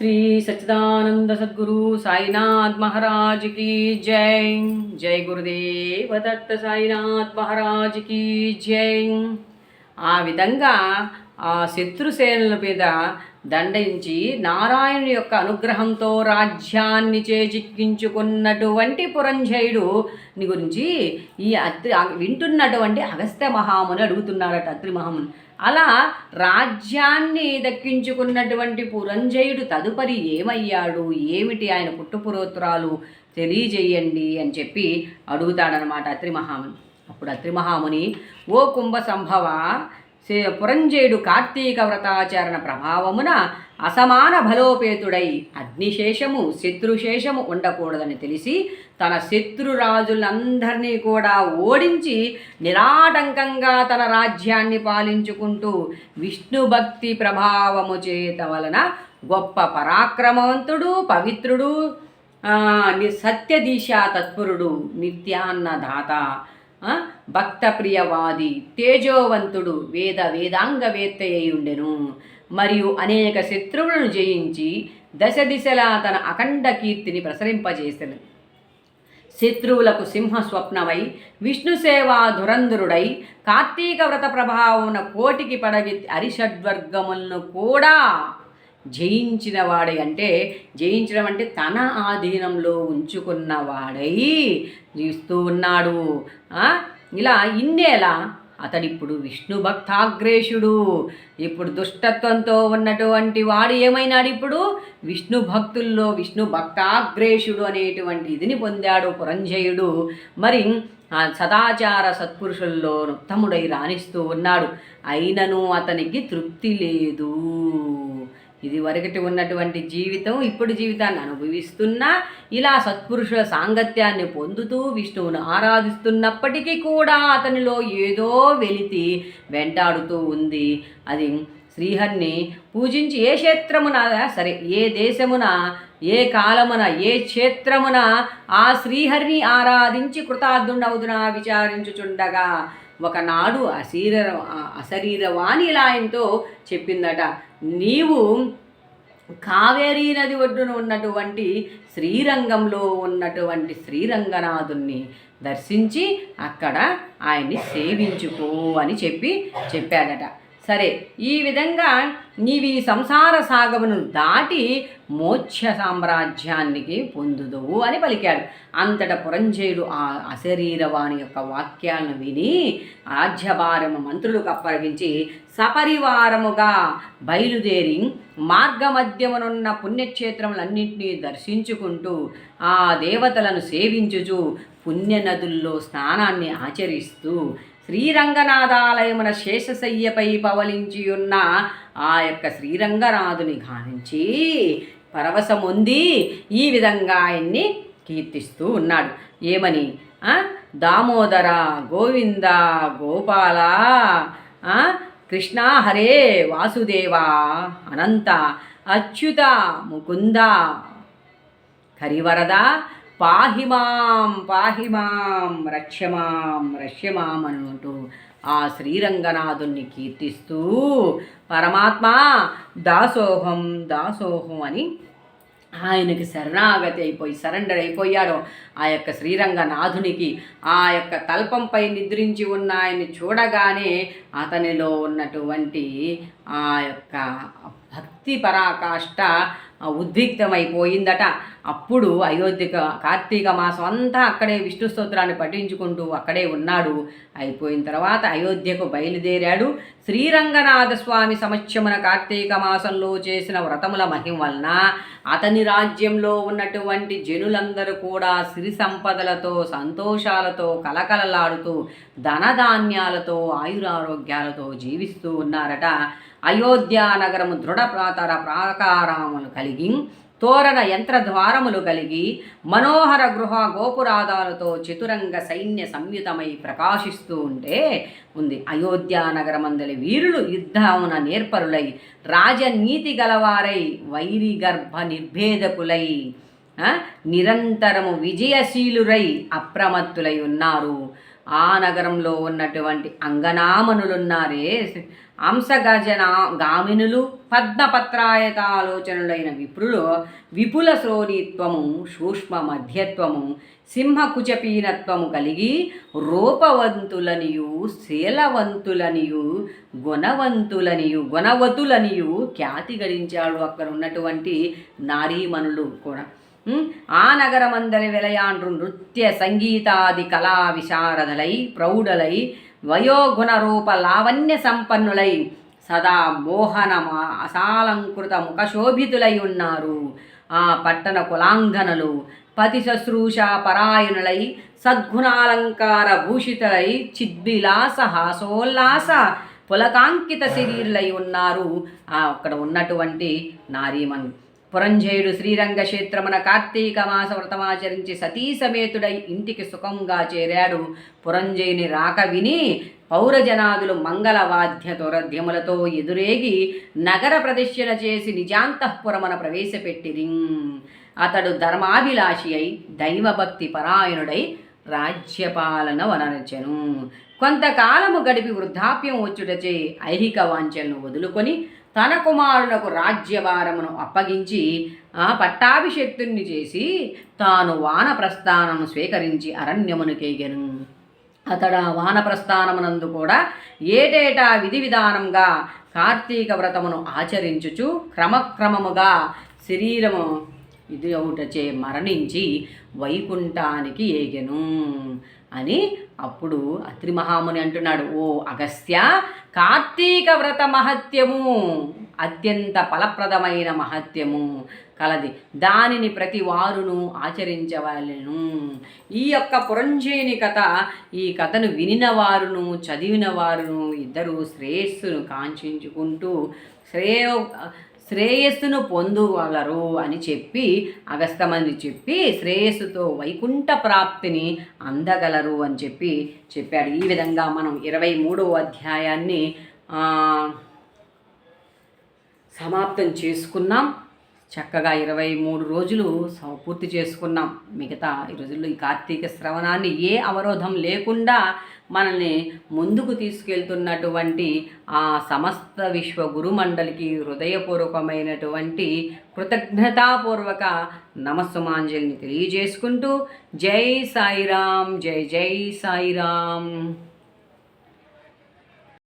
శ్రీ సచ్చిదానంద సద్గురు సాయినాథ్ మహారాజ్ కీ జై. జై గురుదేవ దత్త సాయినాథ్ మహారాజ్ కీ జై. ఆ విధంగా ఆ శత్రుసేనుల మీద దండించి నారాయణుని యొక్క అనుగ్రహంతో రాజ్యాన్ని చేజిక్కించుకున్నటువంటి పురంజయుడు ని గురించి ఈ అత్రి వింటున్నటువంటి అగస్త్య మహాముని అడుగుతున్నారట అత్రి మహాముని. అలా రాజ్యాన్ని దక్కించుకున్నటువంటి పురంజయుడు తదుపరి ఏమయ్యాడు? ఏమిటి ఆయన పుట్టుపురోత్తరాలు తెలియజేయండి అని చెప్పి అడుగుతాడనమాట అత్రి మహాముని. అప్పుడు అత్రి మహాముని ఓ కుంభ సంభవ పురంజయుడు కార్తీక వ్రతాచరణ ప్రభావమున అసమాన బలోపేతుడై అగ్నిశేషము శత్రుశేషము ఉండకూడదని తెలిసి తన శత్రురాజులందరినీ కూడా ఓడించి నిరాటంకంగా తన రాజ్యాన్ని పాలించుకుంటూ విష్ణు భక్తి ప్రభావము చేత వలన గొప్ప పరాక్రమవంతుడు పవిత్రుడు సత్యదీశా ని- సత్యదీశ తత్పురుడు నిత్యాన్నదాత భక్తప్రియవాది తేజోవంతుడు వేద వేదాంగవేత్త ఉండెను. మరియు అనేక శత్రువులను జయించి దశ దిశలా తన అఖండ కీర్తిని ప్రసరింపజేసెను. శత్రువులకు సింహ స్వప్నమై విష్ణు సేవా ధురంధరుడై కార్తీక వ్రత ప్రభావమున కోటికి పడవి అరిషడ్వర్గములను కూడా జయించిన వాడై అంటే జయించడం అంటే తన ఆధీనంలో ఉంచుకున్న వాడై జీవిస్తూ ఉన్నాడు. ఇలా ఇన్నేలా అతడిప్పుడు విష్ణు భక్తాగ్రేషుడు. ఇప్పుడు దుష్టత్వంతో ఉన్నటువంటి వాడు ఏమైనాడు ఇప్పుడు? విష్ణు భక్తుల్లో విష్ణు భక్తాగ్రేషుడు అనేటువంటి ఇదిని పొందాడు పురంజయుడు. మరి ఆ సదాచార సత్పురుషుల్లో ఉత్తముడై రాణిస్తూ ఉన్నాడు. అయినను అతనికి తృప్తి లేదు. ఇది వరకటి ఉన్నటువంటి జీవితం ఇప్పుడు జీవితాన్ని అనుభవిస్తున్నా ఇలా సత్పురుషుల సాంగత్యాన్ని పొందుతూ విష్ణువును ఆరాధిస్తున్నప్పటికీ కూడా అతనిలో ఏదో వెలితి వెంటాడుతూ ఉంది. అది శ్రీహరిని పూజించి ఏ క్షేత్రమున సరే ఏ దేశమున ఏ కాలమున ఏ క్షేత్రమున ఆ శ్రీహరిని ఆరాధించి కృతార్థుండవుదునా విచారించుచుండగా ఒకనాడు అశీర అశరీరవాణి ఇలా ఆయనతో చెప్పిందట. నీవు కావేరీ నది ఒడ్డున ఉన్నటువంటి శ్రీరంగంలో ఉన్నటువంటి శ్రీరంగనాథుణ్ణి దర్శించి అక్కడ ఆయన్ని సేవించుకో అని చెప్పి చెప్పాడట. సరే ఈ విధంగా నీవి సంసార సాగమును దాటి మోక్ష సామ్రాజ్యానికి పొందుదువు అని పలికాడు. అంతట పురంజయుడు ఆ అశరీరవాణి యొక్క వాక్యాలను విని రాజ్యభారము మంత్రులకు అప్పగించి సపరివారముగా బయలుదేరి మార్గమధ్యమునున్న పుణ్యక్షేత్రములన్నింటినీ దర్శించుకుంటూ ఆ దేవతలను సేవించుచు పుణ్యనదుల్లో స్నానాన్ని ఆచరిస్తూ శ్రీరంగనాథాలయమున శేషశయ్యపై పవలించి ఉన్న ఆ యొక్క శ్రీరంగనాథుని గానించి పరవశముంది ఈ విధంగా ఆయన్ని కీర్తిస్తూ ఉన్నాడు. ఏమని? దామోదర గోవింద గోపాల కృష్ణ హరే వాసుదేవ అనంత అచ్యుత ముకుంద హరివరద పాహిమాం పాహిమాం రక్షమాం రక్ష్యమాం అనుకుంటూ ఆ శ్రీరంగనాథుణ్ణి కీర్తిస్తూ పరమాత్మ దాసోహం దాసోహం అని ఆయనకి శరణాగతి అయిపోయి సరెండర్ అయిపోయాడు. ఆ యొక్క శ్రీరంగనాథునికి ఆ యొక్క తల్పంపై నిద్రించి ఉన్న ఆయన్ని చూడగానే అతనిలో ఉన్నటువంటి ఆ యొక్క భక్తి పరాకాష్ట ఉద్విగ్నమైపోయిందట. అప్పుడు అయోధ్యక కార్తీక మాసం అంతా అక్కడే విష్ణు స్తోత్రాన్ని పఠించుకుంటూ అక్కడే ఉన్నాడు. అయిపోయిన తర్వాత అయోధ్యకు బయలుదేరాడు. శ్రీరంగనాథ స్వామి సమక్షమున కార్తీక మాసంలో చేసిన వ్రతముల మహిమ వలన అతని రాజ్యంలో ఉన్నటువంటి జనులందరూ కూడా సిరి సంపదలతో సంతోషాలతో కలకలలాడుతూ ధనధాన్యాలతో ఆయురారోగ్యాలతో జీవిస్తూ ఉన్నారట. అయోధ్యానగరము దృఢ ప్రాతర ప్రాకారములు కలిగి తోరణ యంత్ర ద్వారములు కలిగి మనోహర గృహ గోపురాదాలతో చతురంగ సైన్య సంయుతమై ప్రకాశిస్తూ ఉంటే ఉంది. అయోధ్య నగరమందలి వీరులు యుద్ధమున నేర్పరులై రాజనీతి గలవారై వైరి గర్భ నిర్భేదకులై నిరంతరము విజయశీలురై అప్రమత్తులై ఉన్నారు. ఆ నగరంలో ఉన్నటువంటి అంగనామనులున్నారే అంశగజన గామినులు పద్మపత్రాయతాలోచనులైన విపులు విపుల శ్రోణిత్వము సూక్ష్మ మధ్యత్వము సింహకుచపీనత్వము కలిగి రూపవంతులనియు శీలవంతులనియు గుణవంతులనియు గుణవతులనియు ఖ్యాతి గడించాడు అక్కడ ఉన్నటువంటి నారీమణులు కూడా. ఆ నగరమందరి వెలయాండ్రు నృత్య సంగీతాది కళా విశారదలై ప్రౌఢలై వయోగుణ రూప లావణ్య సంపన్నులై సదా మోహన అసాలంకృత ముఖశోభితులై ఉన్నారు. ఆ పట్టణ కులాంగనలు పతి శుశ్రూష పరాయణులై సద్గుణాలంకార భూషితులై చిద్విలాస హాసోల్లాస పులకాంకిత శరీరులై ఉన్నారు. ఆ అక్కడ ఉన్నటువంటి నారీమన్ పురంజయుడు శ్రీరంగ క్షేత్రమున కార్తీక మాస వ్రతమాచరించి సతీసమేతుడై ఇంటికి సుఖంగా చేరాడు. పురంజయుని రాక విని పౌరజనాదులు మంగళ వాద్య ఎదురేగి నగర ప్రదక్షిణ చేసి నిజాంతఃపురమున ప్రవేశపెట్టిరి. అతడు ధర్మాభిలాషి అయి దైవభక్తి పరాయణుడై రాజ్యపాలన వనరచెను. కొంతకాలము గడిపి వృద్ధాప్యం వచ్చుటచే ఐహిక వాంఛలను వదులుకొని తన కుమారులకు రాజ్యభారమును అప్పగించి ఆ చేసి తాను వానప్రస్థానము స్వీకరించి అరణ్యమునకేగెను అతడు ఆ వానప్రస్థానమునందు కూడా ఏటేటా విధి విధానంగా కార్తీక వ్రతమును ఆచరించుచు క్రమక్రమముగా శరీరము ఇది ఒకటచే మరణించి వైకుంఠానికి ఏగెను అని అప్పుడు అత్రి మహాముని అంటున్నాడు ఓ అగస్త్య కార్తీక వ్రత మహత్యము అత్యంత ఫలప్రదమైన మహత్యము కలది. దానిని ప్రతి వారును ఆచరించవలెను. ఈ యొక్క పురంజేని కథ ఈ కథను వినిన వారును చదివిన వారును ఇద్దరు శ్రేయస్సును కాంక్షించుకుంటూ శ్రేయో శ్రేయస్సును పొందుగలరు అని చెప్పి అగస్తమని చెప్పి శ్రేయస్సుతో వైకుంఠ ప్రాప్తిని అందగలరు అని చెప్పి చెప్పాడు. ఈ విధంగా మనం ఇరవై మూడవ అధ్యాయాన్ని సమాప్తం చేసుకున్నాం. చక్కగా ఇరవై మూడు రోజులు స- పూర్తి చేసుకున్నాం. మిగతా ఈ రోజుల్లో ఈ కార్తీక శ్రవణాన్ని ఏ అవరోధం లేకుండా మనల్ని ముందుకు తీసుకెళ్తున్నటువంటి ఆ సమస్త విశ్వ గురుమండలికి హృదయపూర్వకమైనటువంటి కృతజ్ఞతాపూర్వక నమస్సుమాంజలిని తెలియజేసుకుంటూ జై సాయిరాం జై జై సాయిరాం